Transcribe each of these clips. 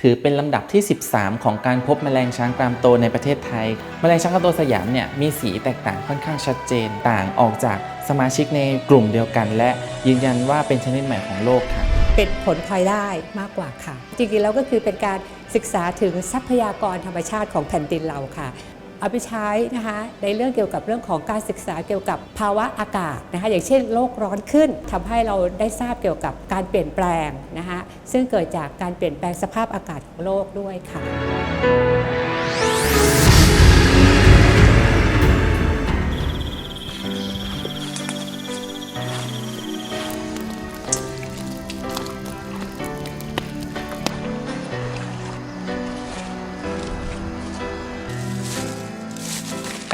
ถือเป็นลำดับที่ 13 ของการพบแมลงช้างกรามโตในประเทศไทย แมลงช้างกรามโตสยามเนี่ยมีสีแตกต่างค่อนข้างชัดเจน ต่างออกจากสมาชิกในกลุ่มเดียวกัน และยืนยันว่าเป็นชนิดใหม่ของโลกค่ะ เป็นผลพลอยได้มากกว่าค่ะ จริงๆแล้วก็คือเป็นการศึกษาถึงทรัพยากรธรรมชาติของแผ่นดินเราค่ะ เอาไปใช้นะคะในเรื่องเกี่ยวกับเรื่องของการศึกษาเกี่ยวกับภาวะอากาศนะคะอย่างเช่นโลกร้อนขึ้นทำให้เราได้ทราบเกี่ยวกับการเปลี่ยนแปลงนะคะซึ่งเกิดจากการเปลี่ยนแปลงสภาพอากาศของโลกด้วยค่ะ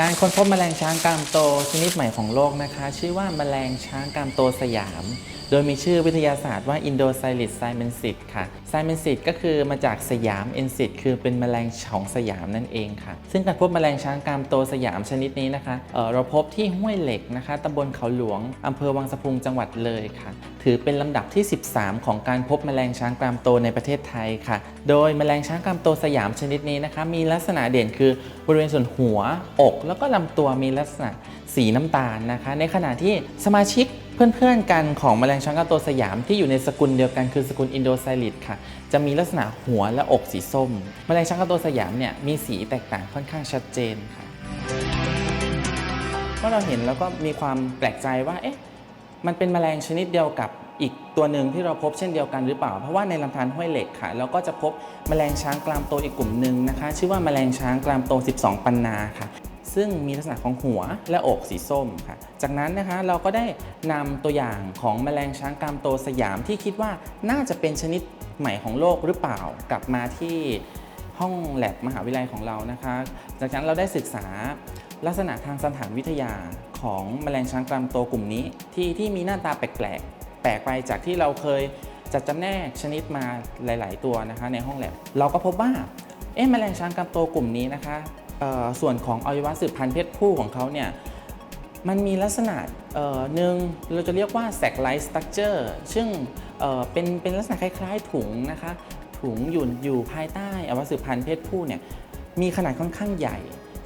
การค้นพบแมลงช้างกามโตชนิดใหม่ของโลกนะคะ ชื่อว่าแมลงช้างกามโตสยาม โดยมีชื่อวิทยาศาสตร์ว่า Indocylis simensis ค่ะ simensis ก็คือมาจากสยาม ensis คือเป็นแมลงของสยามนั่นเองค่ะ ซึ่งการพบแมลงช้างกรามโตสยามชนิดนี้นะคะเเราพบที่ห้วยเหล็กนะคะตำบลเขาหลวงอำเภอวังสะพุงจังหวัดเลยค่ะ ถือเป็นลำดับที่ 13 ของการพบแมลงช้างกรามโตในประเทศไทยค่ะ โดยแมลงช้างกรามโตสยามชนิดนี้นะคะ มีลักษณะเด่นคือบริเวณส่วนหัว อก แล้วก็ลำตัวมีลักษณะสีน้ำตาลนะคะ ในขณะที่สมาชิก เพื่อนๆกันของแมลงช้างกรามโตสยามที่อยู่ในสกุลเดียวกันคือสกุลอินโดไซลิดค่ะ จะมีลักษณะหัวและอกสีส้ม แมลงช้างกรามโตสยามเนี่ยมีสีแตกต่างค่อนข้างชัดเจนค่ะเมื่อเราเห็นแล้วก็มีความแปลกใจว่าเอ๊ะมันเป็นแมลงชนิดเดียวกับอีกตัวหนึ่งที่เราพบเช่นเดียวกันหรือเปล่า เพราะว่าในลำธารห้วยเหล็กค่ะ เราก็จะพบแมลงช้างกรามโตอีกกลุ่มหนึ่งนะคะ ชื่อว่าแมลงช้างกรามโต 12 ปันนาค่ะ ซึ่งมีลักษณะของหัวและอกสีส้มค่ะ จากนั้นนะคะเราก็ได้นำตัวอย่างของแมลงช้างกรามโตสยามที่คิดว่าน่าจะเป็นชนิดใหม่ของโลกหรือเปล่ากลับมาที่ห้องแลบมหาวิทยาลัยของเรานะคะ จากนั้นเราได้ศึกษาลักษณะทางสถานวิทยาของแมลงช้างกรามโตกลุ่มนี้ ที่ที่มีหน้าตาแปลกๆแปลกไปจากที่เราเคยจัดจำแนกชนิดมาหลาย ๆ ตัวนะคะในห้องแลบเราก็พบว่าเอ๊ะแมลงช้างกรามโตกลุ่มนี้นะคะ ส่วนของอวัยวะสืบพันธุ์เพศผู้ของเขาเนี่ยมันมีลักษณะหนึ่งเราจะเรียกว่า sac like structure ซึ่งเเป็นเป็นลักษณะคล้ายๆ ถุงนะคะถุงอยู่อยู่ภายใต้อวัยวะสืบพันธุ์เพศผู้เนี่ยมีขนาดค่อนข้างใหญ่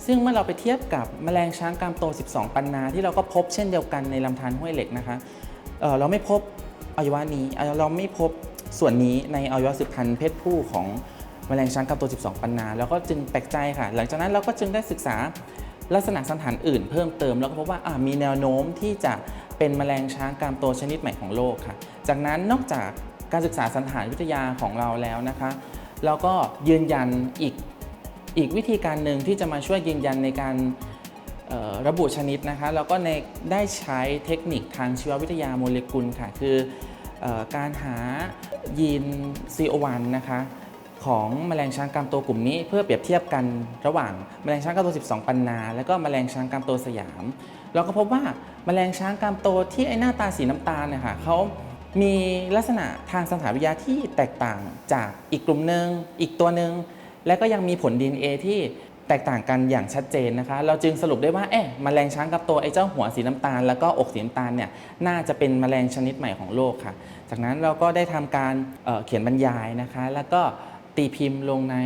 ซึ่งเมื่อเราไปเทียบกับแมลงช้างกรามโต 12 ปันนาที่เราก็พบเช่นเดียวกันในลำธารห้วยเหล็กนะคะเเราไม่พบอวัยวะนี้เราไม่พบส่วนนี้ในอวัยวะสืบพันธุ์เพศผู้ของ แมลงช้างกรามโต12 ปันนา แล้วก็จึงแปลกใจค่ะ หลังจากนั้นเราก็จึงได้ศึกษาลักษณะสันฐานอื่นเพิ่มเติม แล้วก็พบว่าามีแนวโน้มที่จะเป็นแมลงช้างกามโตชนิดใหม่ของโลกค่ะ จากนั้นนอกจากการศึกษาสันฐานวิทยาของเราแล้วนะคะ เราก็ยืนยันอีกอีกวิธีการหนึ่งที่จะมาช่วยยืนยันในการระบุชนิดนะคะ แล้วก็ในได้ใช้เทคนิคทางชีววิทยาโมเลกุลค่ะ คือออการหายีน CO1 นะคะ ของแมลงช้างกามโตกลุ่มนี้ เพื่อเปรียบเทียบกันระหว่างแมลงช้างกามโต 12 ปันนา และก็แมลงช้างกามโตสยาม เราก็พบว่าแมลงช้างกามโตที่ไอหน้าตาสีน้ำตาลเนี่ยค่ะเขามีลักษณะทางสถาวิทยาที่แตกต่างจากอีกกลุ่มหนึ่งอีกตัวหนึ่งและก็ยังมีผล DNA ที่แตกต่างกันอย่างชัดเจนนะคะ เราจึงสรุปได้ว่าเอ๊ะแมลงช้างกับตัวไอ้เจ้าหัวสีน้ำตาล แล้วก็อกสีน้ำตาลเนี่ยน่าจะเป็นแมลงชนิดใหม่ของโลกค่ะ จากนั้นเราก็ได้ทำการเเขียนบรรยายนะคะ แล้วก็ ตีพิมพ์ลงใน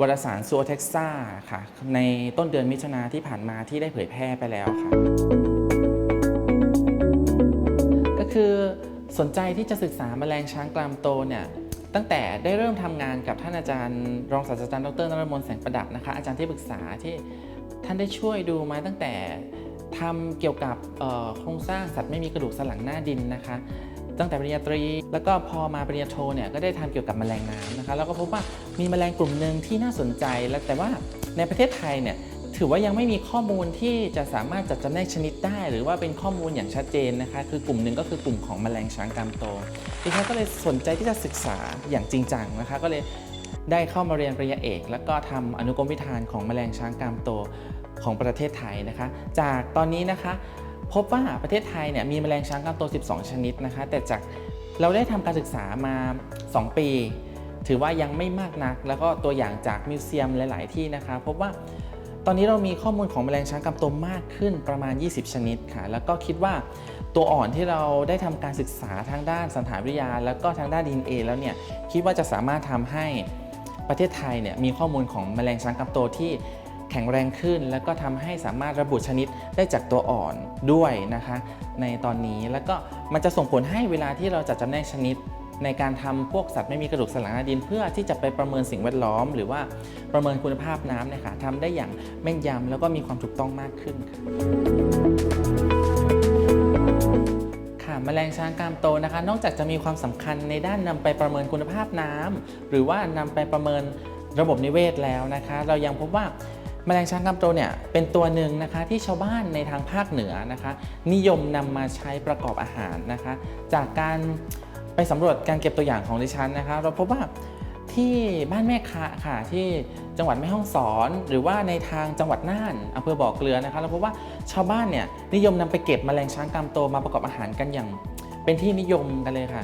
วารสารซูเท็กซ่าค่ะ ในต้นเดือนมิถุนาที่ผ่านมาที่ได้เผยแพร่ไปแล้วค่ะ ก็คือสนใจที่จะศึกษาแมลงช้างกรามโตเนี่ยตั้งแต่ได้เริ่มทำงานกับท่านอาจารย์รองศาสตราจารย์ดรนรมนแสงประดับนะคะ อาจารย์ที่ปรึกษาที่ท่านได้ช่วยดูมาตั้งแต่ทำเกี่ยวกับโครงสร้างสัตว์ไม่มีกระดูกสันหลังหน้าดินนะคะ ตั้งแต่ปริญญาตรี แล้วก็พอมาปริญญาโทเนี่ยก็ได้ทำเกี่ยวกับแมลงน้ำนะคะแล้วก็พบว่ามีแมลงกลุ่มหนึ่งที่น่าสนใจและแต่ว่าในประเทศไทยเนี่ยถือว่ายังไม่มีข้อมูลที่จะสามารถจัดจำแนกชนิดได้ หรือว่าเป็นข้อมูลอย่างชัดเจนนะคะ คือกลุ่มหนึ่งก็คือกลุ่มของแมลงช้างกรามโตดิฉันก็เลยสนใจที่จะศึกษาอย่างจริงจังนะคะ ก็เลยได้เข้ามาเรียนปริญญาเอก แล้วก็ทำอนุกรมวิธานของแมลงช้างกรามโตของประเทศไทยนะคะ จากตอนนี้นะคะ พบว่าประเทศไทยเนี่ยมีแมลงช้างกรามโต12 ชนิดนะคะ แต่จากเราได้ทำการศึกษามา 2 ปี ถือว่ายังไม่มากนัก แล้วก็ตัวอย่างจากมิวเซียมหลาย ๆ ที่นะคะ พบว่าตอนนี้เรามีข้อมูลของแมลงช้างกำโตมากขึ้นประมาณ 20 ชนิดค่ะ แล้วก็คิดว่าตัวอ่อนที่เราได้ทำการศึกษาทางด้านสันฐานวิทยา แล้วก็ทางด้าน DNA แล้วเนี่ยคิดว่าจะสามารถทำให้ประเทศไทยเนี่ยมีข้อมูลของแมลงช้างกำโตที่ ข็งแรงขึ้น แล้วก็ทำให้สามารถระบุชนิดได้จากตัวอ่อนด้วยนะคะ ในตอนนี้แล้วก็มันจะส่งผลให้เวลาที่เราจัดจำแนกชนิด ในการทำพวกสัตว์ไม่มีกระดูกสันหลังหน้าดิน เพื่อที่จะไปประเมินสิ่งแวดล้อม หรือว่าประเมินคุณภาพน้ำเนี่ยค่ะทำได้อย่างแม่นยำแล้วก็มีความถูกต้องมากขึ้นค่ะแมลงช้างกามโตนะคะ นอกจากจะมีความสำคัญในด้านนำไปประเมินคุณภาพน้ำหรือว่านำไปประเมินระบบนิเวศแล้วนะคะ เรายังพบว่า แมลงช้างกรามโตเนี่ยเป็นตัวหนึ่งนะคะที่ชาวบ้านในทางภาคเหนือนะคะ นิยมนำมาใช้ประกอบอาหารนะคะ จากการไปสำรวจการเก็บตัวอย่างของดิฉันนะคะ เราพบว่าที่บ้านแม่คะค่ะที่จังหวัดแม่ฮ่องสอน หรือว่าในทางจังหวัดน่านอำเภอบ่อเกลือนะคะ เราพบว่าชาวบ้านเนี่ยนิยมนำไปเก็บแมลงช้างกรามโตมาประกอบอาหารกันอย่าง เป็นที่นิยมกันเลยค่ะ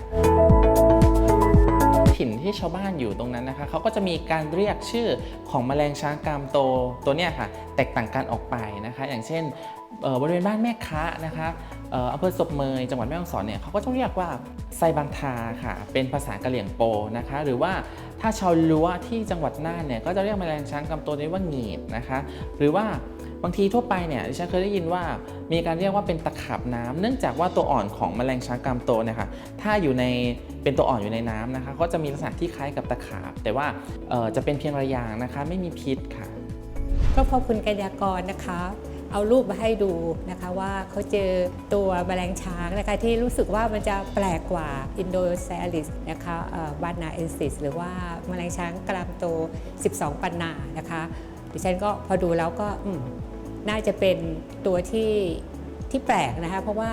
ถิ่นที่ชาวบ้านอยู่ตรงนั้นนะคะเขาก็จะมีการเรียกชื่อของแมลงช้างกรามโตตัวเนี้ยค่ะ แตกต่างกันออกไปนะคะ อย่างเช่นบริเวณบ้านแม่คะนะคะอำเภอศพเมยจังหวัดแม่ฮ่องสอนเนี่ยเขาก็จะเรียกว่าไซบังทาค่ะ เป็นภาษากะเหรี่ยงโปนะคะ หรือว่าถ้าชาวลัวที่จังหวัดน่านเนี่ยก็จะเรียกแมลงช้างกรามโตนี้ว่าหงีดนะคะ หรือว่า บางทีทั่วไปเนี่ยดิฉันเคยได้ยินว่ามีการเรียกว่าเป็นตะขาบน้ำเนื่องจากว่าตัวอ่อนของแมลงช้างกรามโตเนี่ยค่ะถ้าอยู่ในเป็นตัวอ่อนอยู่ในน้ำนะคะก็จะมีลักษณะที่คล้ายกับตะขาบ แต่ว่าจะเป็นเพียงระยางนะคะ ไม่มีพิษค่ะ ก็ขอบคุณกัญญากรนะคะเอารูปมาให้ดูนะคะว่าเขาเจอตัวแมลงช้างนะคะที่รู้สึกว่ามันจะแปลกกว่าอินโดเซอลิสนะคะบานาเอนซิสหรือว่าแมลงช้างกรามโต 12 ปันนานะคะดิฉันก็พอดูแล้วก็อืม น่าจะเป็นตัวที่ที่แปลกนะคะ เพราะว่า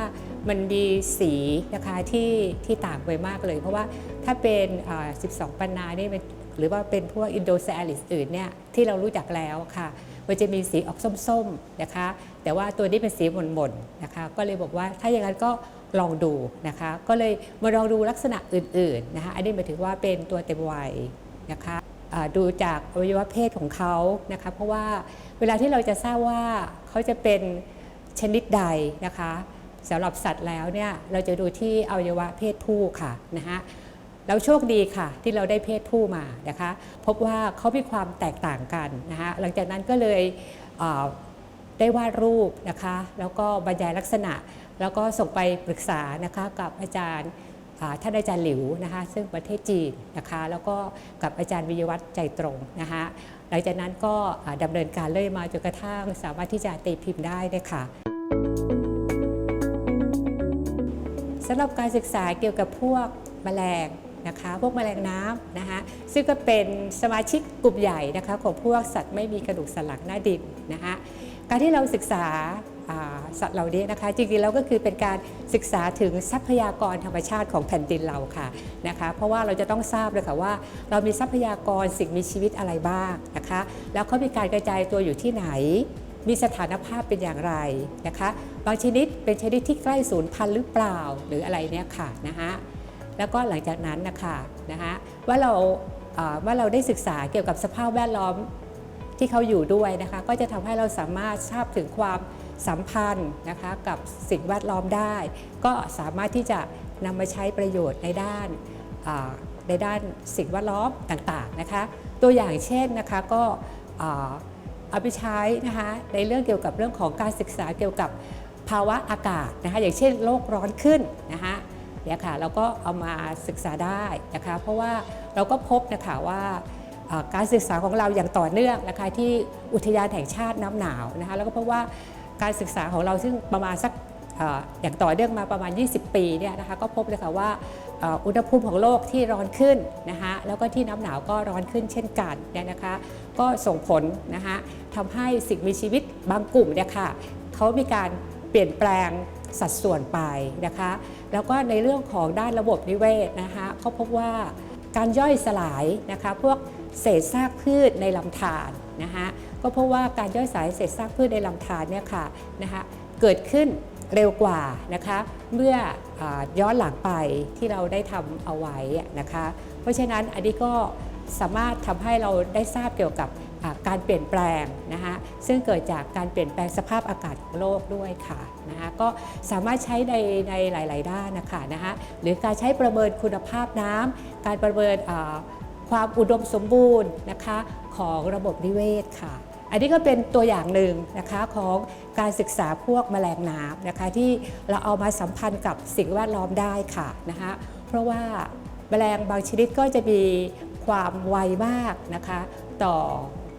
มันมีสีนะคะที่ที่ต่างไปมากเลย เพราะว่าถ้าเป็น 12 ปันนานี่เป็นหรือว่าเป็นพวกอินโดเซอลิสอื่นเนี่ยที่เรารู้จักแล้วค่ะมันจะมีสีออกส้มๆนะคะ แต่ว่าตัวนี้เป็นสีหม่นๆนะคะ ก็เลยบอกว่าถ้าอย่างนั้นก็ลองดูนะคะ ก็เลยมาลองดูลักษณะอื่นๆนะคะ อันนี้หมายถึงว่าเป็นตัวเต็มวัยนะคะ ดูจากอวัยวะเพศของเขานะคะเพราะว่าเวลาที่เราจะทราบว่าเขาจะเป็นชนิดใดนะคะสำหรับสัตว์แล้วเนี่ยเราจะดูที่อวัยวะเพศผู้ค่ะนะคะแล้วโชคดีค่ะที่เราได้เพศผู้มานะคะพบว่าเขามีความแตกต่างกันนะคะหลังจากนั้นก็เลยเได้วาดรูปนะคะแล้วก็บรรยายลักษณะ แล้วก็ส่งไปปรึกษานะคะกับอาจารย์ ท่านอาจารย์หลิวนะคะซึ่งประเทศจีนนะคะแล้วก็กับอาจารย์วิยวัฒน์ใจตรงนะคะหลังจากนั้นก็อ่าดำเนินการเลยมาจนกระทั่งสามารถที่จะตีพิมพ์ได้เลยค่ะสำหรับการศึกษาเกี่ยวกับพวกแมลงนะคะพวกแมลงน้ำนะคะซึ่งก็เป็นสมาชิกกลุ่มใหญ่นะคะของพวกสัตว์ไม่มีกระดูกสันหลังหน้าดินนะคะการที่เราศึกษา สัตว์เหล่านี้นะคะ จริงๆแล้วก็คือเป็นการศึกษาถึงทรัพยากรธรรมชาติของแผ่นดินเราค่ะนะคะ เพราะว่าเราจะต้องทราบเลยค่ะว่า เรามีทรัพยากรสิ่งมีชีวิตอะไรบ้างนะคะ แล้วเขามีการกระจายตัวอยู่ที่ไหนมีสถานภาพเป็นอย่างไรนะคะ บางชนิดเป็นชนิดที่ใกล้สูญพันธุ์หรือเปล่าหรืออะไรเนี่ยค่ะนะคะแล้วก็หลังจากนั้นนะคะนะคะว่าเราว่าเราได้ศึกษาเกี่ยวกับสภาพแวดล้อมที่เขาอยู่ด้วยนะคะ ก็จะทำให้เราสามารถทราบถึงความ สัมพันธ์นะคะกับสิ่งแวดล้อมได้ ก็สามารถที่จะนำมาใช้ประโยชน์ในด้านในด้านสิ่งแวดล้อมต่างๆนะคะ ตัวอย่างเช่นนะคะก็เอาไปใช้นะคะในเรื่องเกี่ยวกับเรื่องของการศึกษาเกี่ยวกับภาวะอากาศนะคะอย่างเช่นโลกร้อนขึ้นนะคะเนี่ยค่ะเราก็เอามาศึกษาได้นะคะเพราะว่าเราก็พบนะคะว่าการศึกษาของเราอย่างต่อเนื่องนะคะที่อุทยานแห่งชาติน้ำหนาวนะคะแล้วก็เพราะว่า การศึกษาของเราซึ่งประมาณสักอย่างต่อเนื่องมาประมาณ 20 ปีเนี่ยนะคะก็พบเลยค่ะว่าอุณหภูมิของโลกที่ร้อนขึ้นนะคะแล้วก็ที่น้ำหนาวก็ร้อนขึ้นเช่นกันเนี่ยนะคะก็ส่งผลนะคะทำให้สิ่งมีชีวิตบางกลุ่มเนี่ยค่ะเขามีการเปลี่ยนแปลงสัดส่วนไปนะคะแล้วก็ในเรื่องของด้านระบบนิเวศนะคะเขาพบว่าการย่อยสลายนะคะพวกเศษซากพืชในลำธาร นะคะก็เพราะว่าการย่อยสลายเศษซากพืชในลำธารเนี่ยค่ะนะคะเกิดขึ้นเร็วกว่านะคะเมื่ออย้อนหลังไปที่เราได้ทำเอาไว้นะคะเพราะฉะนั้นอันนี้ก็สามารถทำให้เราได้ทราบเกี่ยวกับการเปลี่ยนแปลงนะคะซึ่งเกิดจากการเปลี่ยนแปลงสภาพอากาศของโลกด้วยค่ะนะคะก็สามารถใช้ในในหลาย ๆ ด้านนะคะนะคะหรือการใช้ประเมินคุณภาพน้ำการประเมิน ความอุดมสมบูรณ์นะคะของระบบนิเวศค่ะ อันนี้ก็เป็นตัวอย่างหนึ่งนะคะของการศึกษาพวกแมลงน้ำนะคะที่เราเอามาสัมพันธ์กับสิ่งแวดล้อมได้ค่ะนะคะเพราะว่าแมลงบางชนิดก็จะมีความไวมากนะคะต่อ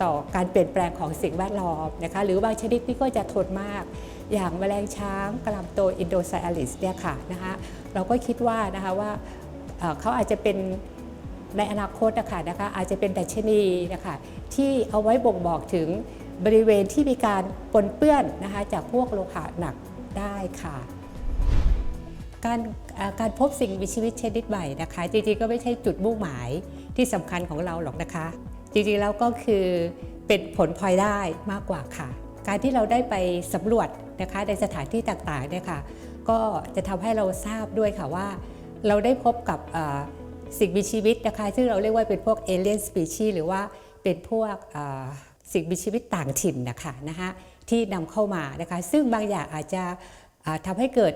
ต่อการเปลี่ยนแปลงของสิ่งแวดล้อมนะคะหรือบางชนิดนี่ก็จะทนมาก อย่างแมลงช้างกระลำโตอินโดไซอลิสเนี่ยค่ะนะคะเราก็คิดว่านะคะว่าเขาอาจจะเป็น ในอนาคตนะคะนะคะอาจจะเป็นดัชนีนะคะที่เอาไว้บ่งบอกถึงบริเวณที่มีการปนเปื้อนนะคะจากพวกโลหะหนักได้ค่ะ การการพบสิ่งมีชีวิตชนิดใหม่นะคะจริงๆก็ไม่ใช่จุดมุ่งหมายที่สำคัญของเราหรอกนะคะ จริงๆแล้วก็คือเป็นผลพลอยได้มากกว่าค่ะ การที่เราได้ไปสำรวจนะคะในสถานที่ต่างๆเนี่ยค่ะก็จะทำให้เราทราบด้วยค่ะว่า เราได้พบกับ สิ่งมีชีวิตนะคะซึ่งเราเรียกว่าเป็นพวกเอเลียนสปีชีหรือว่าเป็นพวกสิ่งมีชีวิตต่างถิ่นนะคะนะคะที่นำเข้ามานะคะซึ่งบางอย่างอาจจะอ่าทำให้เกิด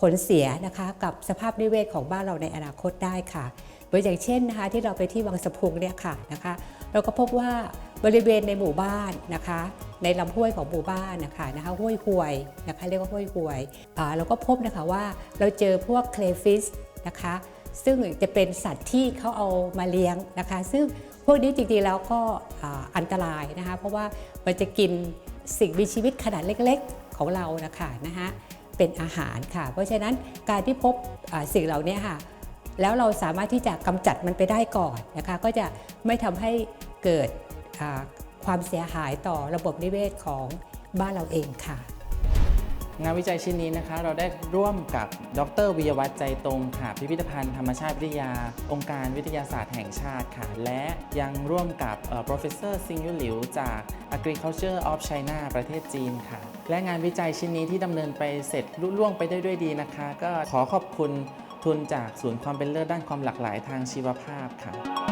ผลเสียนะคะกับสภาพนิเวศของบ้านเราในอนาคตได้ค่ะโดยอย่างเช่นนะคะที่เราไปที่วังสะพุงเนี่ยค่ะนะคะเราก็พบว่าบริเวณในหมู่บ้านนะคะ ในลำห้วยของหมู่บ้านนะคะนะคะห้วยหวยนะคะเรียกว่าห้วยหวยอ่าเราก็พบนะคะว่าเราเจอพวกเคลฟิสนะคะ ซึ่งจะเป็นสัตว์ที่เขาเอามาเลี้ยงนะคะ ซึ่งพวกนี้จริงๆแล้วก็อันตรายนะคะ เพราะว่ามันจะกินสิ่งมีชีวิตขนาดเล็กๆของเรานะคะนะคะเป็นอาหารค่ะ เพราะฉะนั้นการที่พบสิ่งเหล่านี้ค่ะ แล้วเราสามารถที่จะกำจัดมันไปได้ก่อนนะคะ ก็จะไม่ทำให้เกิดความเสียหายต่อระบบนิเวศของบ้านเราเองค่ะ งานวิจัยชิ้นนี้นะคะ เราได้ร่วมกับดรวิยวัฒน์ใจตรงค่ะ พิพิธภัณฑ์ธรรมชาติวิทยา องค์การวิทยาศาสตร์แห่งชาติค่ะ และยังร่วมกับ professor ซิงยุหลิวจาก agriculture of China ประเทศจีนค่ะ และงานวิจัยชิ้นนี้ที่ดำเนินไปเสร็จลุล่วงไปได้ด้วยดีนะคะ ก็ขอขอบคุณทุนจากศูนย์ความเป็นเลิศด้านความหลากหลายทางชีวภาพค่ะ